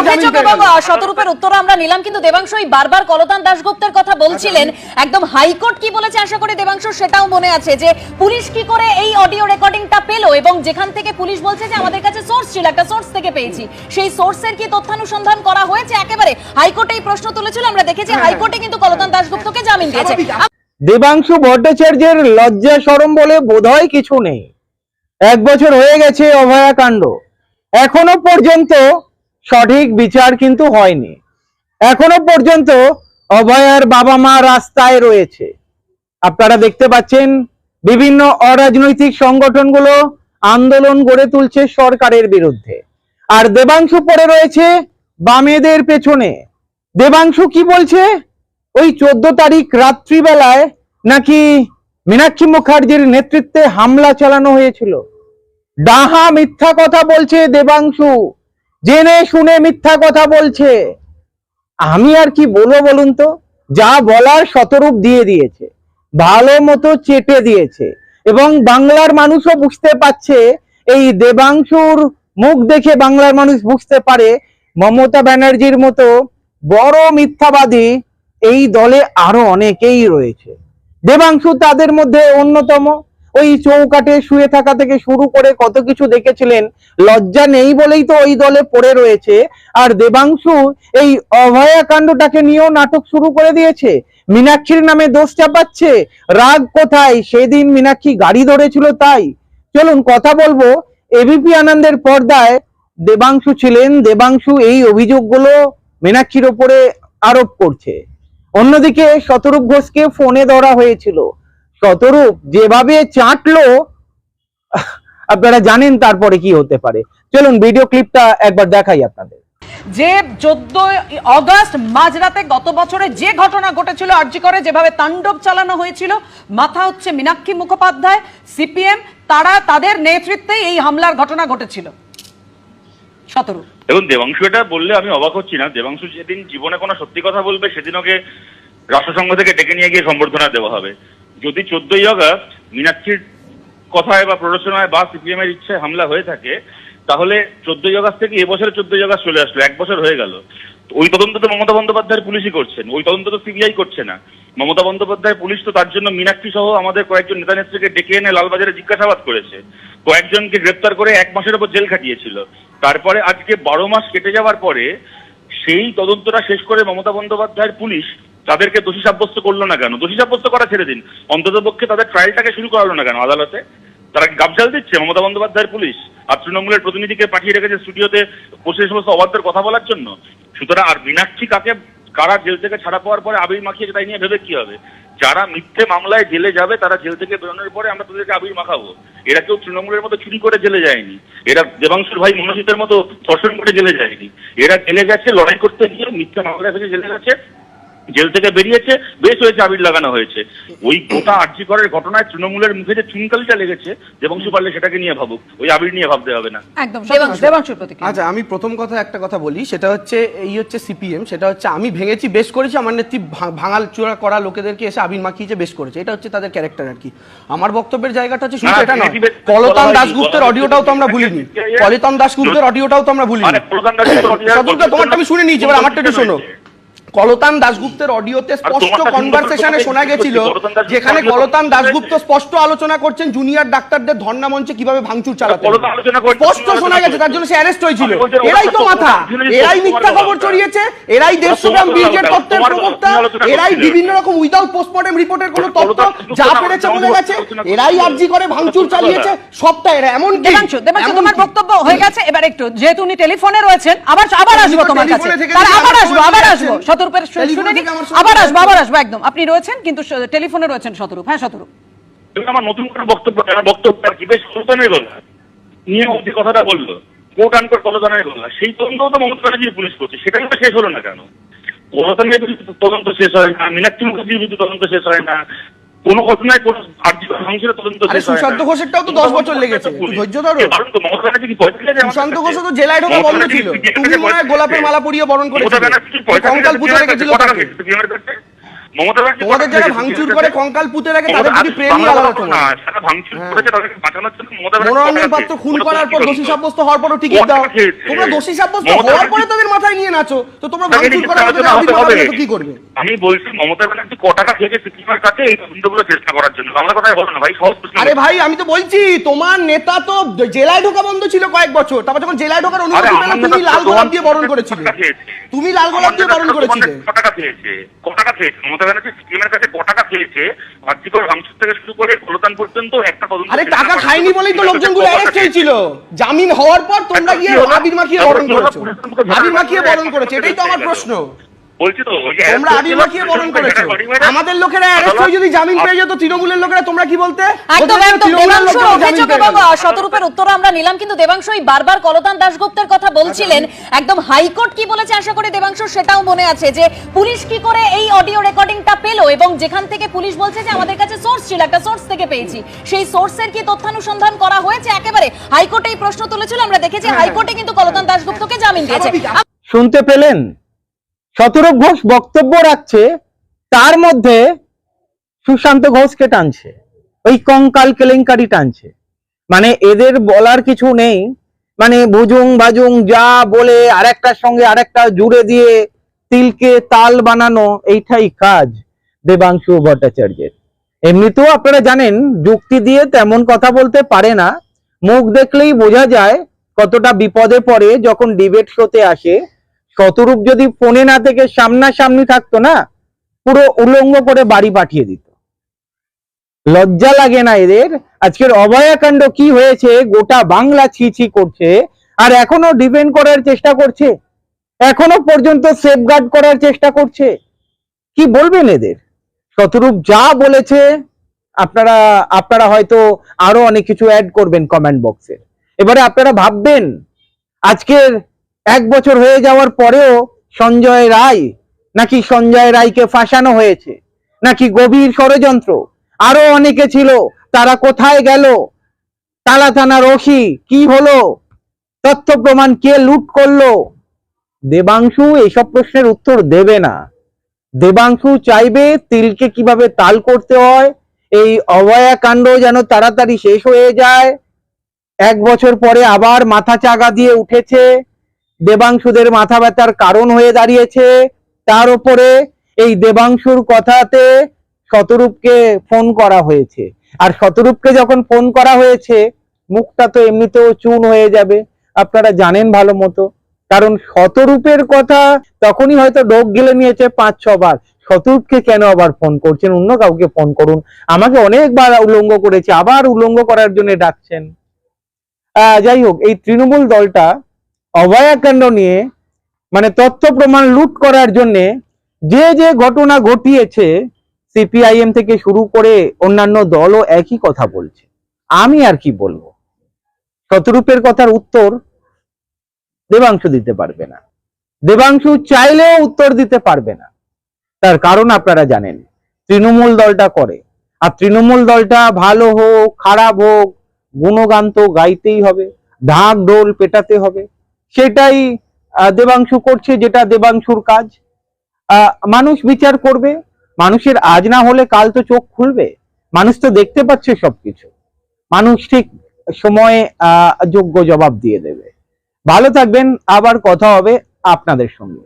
অভিযোগ এবং শতরূপের উত্তর আমরা নিলাম কিন্তু দেবাংশু বারবার কলতান দাশগুপ্তের কথা বলছিলেন। একদম হাইকোর্ট কি বলেছে আশা করি দেবাংশু সেটাও মনে আছে যে পুলিশ কি করে এই অডিও রেকর্ডিংটা পেল এবং যেখান থেকে পুলিশ বলছে যে আমাদের কাছে সোর্স ছিল একটা সোর্স থেকে পেয়েছি। সেই সোর্সের কি তথ্যানুসন্ধান করা হয়েছে? একেবারে হাইকোর্টে এই প্রশ্ন তুলেছিল আমরা দেখেছি হাইকোর্টে কিন্তু কলতান দাশগুপ্তকে জামিন দিয়েছে। দেবাংশু ভট্টাচার্যের লজ্জা সরম বলে বোধহয় কিছু নেই। এক বছর হয়ে গেছে অভয়াকাণ্ড। এখনও পর্যন্ত সঠিক বিচার কিন্তু হয়নি। এখনও পর্যন্ত অভয়ার বাবা মা রাস্তায় রয়েছে। আপনারা দেখতে পাচ্ছেন, বিভিন্ন অরাজনৈতিক সংগঠনগুলো আন্দোলন গড়ে তুলছে সরকারের বিরুদ্ধে। আর দেবাংশু পরে রয়েছে বামেদের পেছনে। দেবাংশু কি বলছে? ওই চোদ্দ তারিখ রাত্রিবেলায় নাকি মীনাক্ষী মুখার্জির নেতৃত্বে হামলা চালানো হয়েছিল? ডাহা মিথ্যা কথা বলছে দেবাংশু। জেনে শুনে মিথ্যা কথা বলছে। আমি আর কি বলব বলুন তো? যা বলার শতরূপ দিয়ে দিয়েছে, ভালো মতো চেটে দিয়েছে, এবং বাংলার মানুষও বুঝতে পারছে, এই দেবাংশুর মুখ দেখে বাংলার মানুষ বুঝতে পারে, মমতা ব্যানার্জির মতো বড় মিথ্যাবাদী এই দলে আরও অনেকেই রয়েছে। দেবাংশু তাদের মধ্যে অন্যতম। ওই চৌকাটে শুয়ে থাকা থেকে শুরু করে কত কিছু দেখেছিলেন, লজ্জা নেই বলেই তো ওই দলে পড়ে রয়েছে। আর দেবাংশু এই অভয়া কাণ্ডটাকে নিয়েও নাটক শুরু করে দিয়েছে। মীনাক্ষীর নামে দোষ চাপাচ্ছে। রাগ কোথায়? সেদিন মীনাক্ষী গাড়ি ধরেছিল তাই। চলুন কথা বলব এবিপি আনন্দের পর্দায়। দেবাংশু ছিলেন, দেবাংশু এই অভিযোগগুলো মীনাক্ষীর ওপরে আরোপ করছে। অন্যদিকে শতরূপ ঘোষকে ফোনে ধরা হয়েছিল। শতরূপ যেভাবে চাটলো আপনারা জানেন তারপরে কি হতে পারে। চলুন ভিডিও ক্লিপটা একবার দেখাই আপনাদের। যে চোদ্দ অগস্ট মাঝরাতে গত বছরে যে ঘটনা ঘটেছিল আর্জি করে যেভাবে তাণ্ডব চালানো হয়েছিল মাথা হচ্ছে মীনাক্ষী মুখোপাধ্যায় সিপিএম তারা তাদের নেতৃত্বে এই হামলার ঘটনা ঘটেছিল। সতেরো এবং দেবাংশু এটা বললে আমি অবাক হচ্ছি না। দেবাংশু যেদিন জীবনে কোনো সত্যি কথা বলবে সেদিন ওকে রাষ্ট্রসংঘ থেকে ডেকে নিয়ে গিয়ে সম্বর্ধনা দেওয়া হবে। যদি চোদ্দই আগস্ট মীনাক্ষীর কথায় বা প্ররোচনায় বা সিপিএম এর ইচ্ছায় হামলা হয়ে থাকে, তাহলে চোদ্দই আগস্ট থেকে এবছরে চোদ্দই আগস্ট চলে আসলো, এক বছর হয়ে গেল। ওই তদন্ত তো মমতা বন্দ্যোপাধ্যায়ের পুলিশই করছেন, ওই তদন্ত তো সিবিআই করছে না। মমতা বন্দ্যোপাধ্যায় পুলিশ তো তার জন্য মীনাক্ষী সহ আমাদের কয়েকজন নেতা নেত্রীকে ডেকে এনে লালবাজারে জিজ্ঞাসাবাদ করেছে। কয়েকজনকে গ্রেপ্তার করে এক মাসের উপর জেল খাটিয়েছিল। তারপরে আজকে বারো মাস কেটে যাওয়ার পরে সেই তদন্তটা শেষ করে মমতা বন্দ্যোপাধ্যায়ের পুলিশ তাদেরকে দোষী সাব্যস্ত করল না কেন? দোষী সাব্যস্ত করা ছেড়ে দিন। অন্তত পক্ষে তাদের ট্রায়ালটাকে শুরু করালো না কেন আদালতে? তারা গাবজাল দিচ্ছে? মমতা বন্দ্যোপাধ্যায়ের পুলিশ? আর তৃণমূলের প্রতিনিধিকে পাঠিয়ে রেখেছে স্টুডিওতে বসে সমস্ত অবাধ্যের কথা বলার জন্য? সুতরাং আর মীনাক্ষী কাকে, কারা জেল থেকে ছাড়া পাওয়ার পরে আবির মাখিয়েছে তাই নিয়ে ভেবে কি হবে? যারা মিথ্যে মামলায় জেলে যাবে, তারা জেল থেকে বেরোনোর পরে আমরা তাদেরকে আবির মাখাবো। এরা কেউ তৃণমূলের মতো চুরি করে জেলে যায়নি। এরা দেবাংশুর ভাই মনোজিতের মতো ধর্ষণ করে জেলে যায়নি। এরা জেলে গেছে, লড়াই করতে গিয়ে মিথ্যে মামলায় ফেসে জেলে গেছে। জেল থেকে বেরিয়েছে বেশ হয়েছে আবির লাগানো হয়েছে। ওই গোটা আর্জি করার ঘটনায় তৃণমূলের মুখে যে চুনকালিটা লেগেছে দেবাংশু পারলে সেটাকে নিয়ে ভাবুক। ওই আবির নিয়ে ভাবতে হবে না। একদম আচ্ছা আমি প্রথম কথা একটা কথা বলি সেটা হচ্ছে এই হচ্ছে সিপিএম সেটা হচ্ছে আমি ভেঙেছি বেশ করেছি আমার নেত্রী ভাঙাল চূড়া করা লোকেদেরকে এসে আবির মাখিয়েছে বেশ করেছে। এটা হচ্ছে তাদের ক্যারেক্টার আর কি। আমার বক্তব্যের জায়গাটা হচ্ছে শুধু না, এটা নয় বেশ- কলতান বলা অডিওটাও তো আমরা। ভুলিনি। কলিতন দাশগুপ্তের অডিওটাও তো আমরা ভুলিনি। শতরূপে তোমারটা আমি শুনে নিয়েছি এবার আমারটা একটু শোনো। কলতান দাশগুপ্তের অডিওতে স্পষ্ট কনভারসেশনে শোনা গেছিল যেখানে কলতান দাশগুপ্ত স্পষ্ট আলোচনা করছেন জুনিয়র ডাক্তারদের ধর্ণা মঞ্চে কীভাবে ভাঙচুর চালাতে স্পষ্ট শোনা গেছে তার জন্য সে অ্যারেস্ট হয়েছিল। এরাই তো মাথা এরাই মিথ্যা খবর ছড়িয়েছে এরাই দেড়শো গ্রাম কথা, তত্ত্বের প্রবক্তা এরাই বিভিন্ন রকম উইদাউট পোস্টমর্টম রিপোর্টের কোনো তথ্য যা পেরেছে বলে গেছে এরাই। আর্জি করে ভাঙচুর চালিয়েছে সবটা এরা। এমন কি দেবাংশু দেবাংশু তোমার বক্তব্য হয়ে গেছে এবার একটু যেহেতু উনি টেলিফোনে রয়েছেন আবার আবার আসব তোমার কাছে। আবার আসব আবার আসব শতরূপের শুনে আবার আসব আবার আসব একদম। আপনি রয়েছেন কিন্তু টেলিফোনে রয়েছেন শতরূপ হ্যাঁ শতরূপ আমার নতুন করে বক্তব্য বক্তব্য আর কি বেশ সচেতনের কথা নিয়ে অবধি কথাটা বলল কোর্ট আনকোট কলতানের কথা সেই তদন্ত তো মমতা ব্যানার্জির পুলিশ করছে সেটাই তো শেষ হলো না কেন? কলতানের তদন্ত শেষ হয় না মীনাক্ষী মুখার্জির বিরুদ্ধে তদন্ত শেষ হয় না কোনো ঘটনায় কোনো আর্থিক ভাঙচুরের তদন্ত আরে। সুশান্ত ঘোষেরটাও তো 10 বছর লেগেছে। ধৈর্য ধরো। কারণ তো মমতা ব্যানার্জি কি পয়সা দিয়েছে সুশান্ত ঘোষ তো জেলায় ঢোকা মমতা বন্ধ ছিল। তুমি মনে হয় গোলাপের মালা পরিয়ে বরণ মমতা করেছিলে। ব্যানার্জি কি পয়সা দিয়েছে পুজো CPM এর রেখেছিল কাছে? কত টাকা তাকে দিয়েছে CPM এর কাছে? মমতা তোমাদের যারা ভাঙচুর করে কঙ্কাল পুঁতে রাখে তাদের মমতা- প্রেমই আলাদা তোমার যারা ভাঙচুর হ্যাঁ। করেছে তাদেরকে বাঁচানোর জন্য মমতা মনোরঞ্জন পাত্র খুন করার পর দোষী সাব্যস্ত হওয়ার পরও টিকিট দাও। তোমরা দোষী সাব্যস্ত হওয়ার পরে তাদের মাথায় নিয়ে নাচো। তো তোমরা ভাঙচুর করার জন্য কি করবে? আমি বলছি মমতা ব্যানার্জি ক টাকা খেয়েছে সিকিমের কাছে এই তদন্তগুলো চেষ্টা করার জন্য। বাংলা কথায় বলো না ভাই সহজ প্রশ্ন আরে ভাই আমি তো বলছি তোমার নেতা তো জেলায় ঢোকা বন্ধ ছিল কয়েক বছর তারপর যখন জেলায় ঢোকার অনুমতি পেলে তুমি লাল গোলাপ দিয়ে বরণ করেছিলে। তুমি লাল গোলাপ দিয়ে বারণ করেছিলে। ক টাকা খেয়েছে ক টাকা খেয়েছে। মমতা ব্যানার্জি সিকিমের কাছে ক টাকা খেয়েছে ভাতৃকর রামসুর থেকে শুরু করে কলতান পর্যন্ত একটা তদন্ত আরে টাকা খায়নি বলেই তো লোকজনগুলো অ্যারেস্ট হয়েছিল। জামিন হওয়ার পর তোমরা গিয়ে আবির মাখিয়ে বারণ করেছ। আবির মাখিয়ে বরণ করেছে। এটাই তো আমার প্রশ্ন। বলছি তো তোমরা আবির মাখিয়ে বরণ করেছ। আমাদের লোকেরা অ্যারেস্ট হয়ে যদি জামিন পেয়ে যেত তৃণমূলের লোকেরা তোমরা কি বলতে? একদম একদম। দেবাংশুর অভিযোগ এবং শতরূপের উত্তর আমরা নিলাম কিন্তু দেবাংশু এই বারবার কলতান দাশগুপ্তের কথা বলছিলেন। একদম হাইকোর্ট কি বলেছে আশা করি দেবাংশু সেটাও মনে আছে যে পুলিশ কি করে এই অডিও রেকর্ডিংটা পেল এবং যেখান থেকে পুলিশ বলছে যে আমাদের কাছে সোর্স ছিল একটা সোর্স থেকে পেয়েছি। সেই সোর্সের কি তথ্যানুসন্ধান করা হয়েছে? একেবারে হাইকোর্টে এই প্রশ্ন তুলেছিল আমরা দেখেছি হাইকোর্টে কিন্তু কলতান দাশগুপ্তকে জামিন দিয়েছে। শুনতে পেলেন? শতরূপ ঘোষ বক্তব্য রাখছে, তার মধ্যে সুশান্ত ঘোষকে টানছে, ওই কঙ্কাল কেলেঙ্কারি টানছে। মানে এদের বলার কিছু নেই মানে বুজুং ভাজুং যা বলে আরেকটার সঙ্গে আরেকটা জুড়ে দিয়ে তিলকে তাল বানানো, এইটাই কাজ দেবাংশু ভট্টাচার্যের। এমনিতেও আপনারা জানেন, যুক্তি দিয়ে তেমন কথা বলতে পারে না। মুখ দেখলেই বোঝা যায় কতটা বিপদে পড়ে যখন ডিবেট শোতে আসে। শতরূপ যদি ফোনে না থেকে সামনাসামনি থাকতো না, পুরো উলঙ্গ করে বাড়ি পাঠিয়ে দিত। লজ্জা লাগে না এদের। আজকের অভয়াকাণ্ড কি হয়েছে, গোটা বাংলা ছি ছি করছে, আর এখনও ডিপেন্ড করার চেষ্টা করছে? এখনও পর্যন্ত সেফগার্ড করার চেষ্টা করছে? কি বলবেন এদের? শতরূপ যা বলেছে, আপনারা আপনারা হয়তো আরও অনেক কিছু অ্যাড করবেন কমেন্ট বক্সে এবারে আপনারা ভাববেন, আজকের এক বছর হয়ে যাওয়ার পরেও সঞ্জয় রায় নাকি সঞ্জয় রায়কে ফাঁসানো হয়েছে, নাকি গভীর ষড়যন্ত্র? আরও অনেকে ছিল, তারা কোথায় গেল? তালা থানার ওসি কি হলো? তথ্য প্রমাণ কে লুট করল? দেবাংশু এসব প্রশ্নের উত্তর দেবে না। দেবাংশু চাইবে তিলকে কীভাবে তাল করতে হয়? এই অভয়া কাণ্ড যেন তাড়াতাড়ি শেষ হয়ে যায়। এক বছর পরে আবার মাথা চাগা দিয়ে উঠেছে দেবাংশুদের মাথা ব্যথার কারণ হয়ে দাঁড়িয়েছে। তার উপরে এই দেবাংশুর কথাতে শতরূপকে ফোন করা হয়েছে। আর শতরূপকে যখন ফোন করা হয়েছে, মুখটা তো এমনিতেও চুন হয়ে যাবে। আপনারা জানেন ভালো মতো। কারণ শতরূপের কথা তখনই হয়তো ডোক গেলে নিয়েছে পাঁচ ছবার শতরূপকে কেন আবার ফোন করছেন? অন্য কাউকে ফোন করুন। আমাকে অনেকবার উলঙ্গ করেছে। আবার উলঙ্গ করার জন্য ডাকছেন। যাই হোক, এই তৃণমূল দলটা অভয়াকাণ্ড নিয়ে মানে তথ্য প্রমাণ লুট করার জন্য যে যে ঘটনা ঘটিয়েছে, সিপিআইএম থেকে শুরু করে অন্যান্য দলও একই কথা বলছে। আমি আর কি বলব? শতরূপের কথার উত্তর দেবাংশু দিতে পারবে না। দেবাংশু চাইলেও উত্তর দিতে পারবে না। তার কারণ আপনারা জানেন, তৃণমূল দলটা করে। আর তৃণমূল দলটা ভালো হোক, খারাপ হোক, গুণগান তো গাইতেই হবে, ঢাক ঢোল পেটাতে হবে। সেটাই দেবাংশু করছে, যেটা দেবাংশুর কাজ। মানুষ বিচার করবে, মানুষের আজ না হলে কাল তো চোখ খুলবে। মানুষ তো দেখতে পাচ্ছে সবকিছু। মানুষ ঠিক সময়ে যোগ্য জবাব দিয়ে দেবে। ভালো থাকবেন, আবার কথা হবে আপনাদের সঙ্গে।